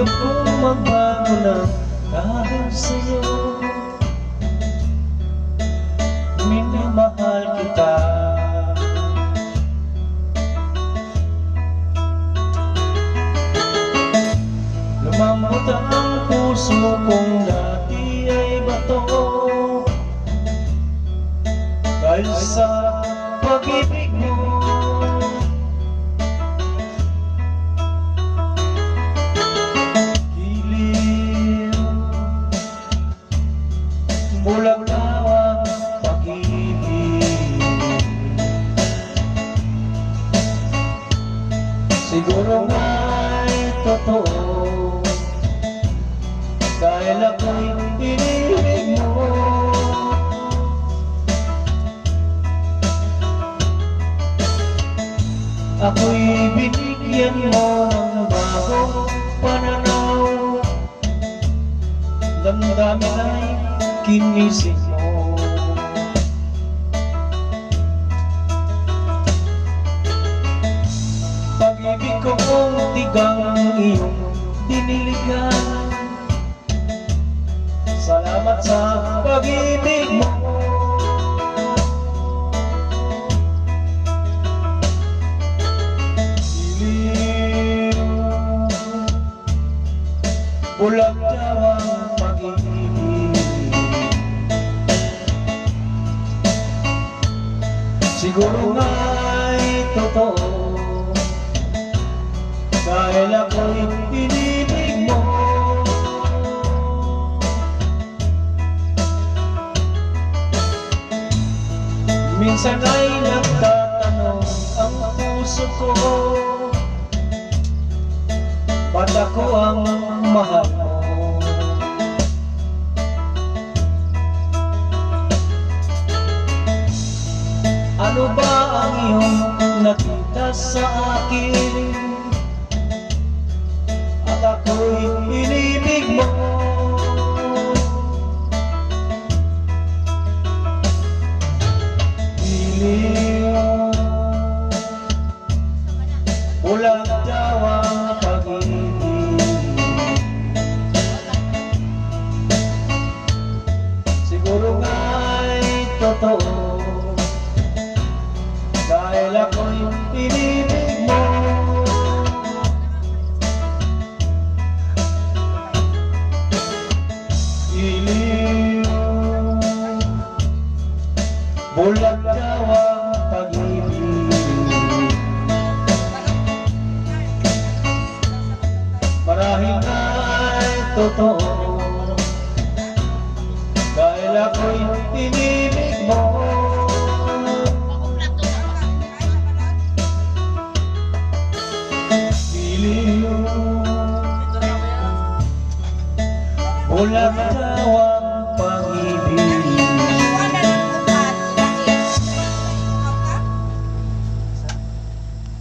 Mahirap kong magbago lang dahil sa'yo. Minamahal kita. Lumamot ang puso kong dati ay bato. Dahil sa pag-ibig Siguro nga'y totoo. Dahil ako'y inilig mo. Ako'y binigyan mo ng bagong pananaw. Damdamin ay kinisig kong tigang iyong diniligan Salamat sa pag-ibig mo. Iliw Bulag daw ang pag-ibig. Siguro nga'y ako'y pinibig mo Minsan ay nagtatanong ang puso ko Ba't ako ang mahal mo? Ano ba ang iyong nakita sa akin? Ako'y inibig mo. Iliw Ulang daw ang pag-ibig. Siguro Bulag daw ang pag-ibig Marahil ay totoo. Dahil ako'y inibig mo. Iliw Bulag daw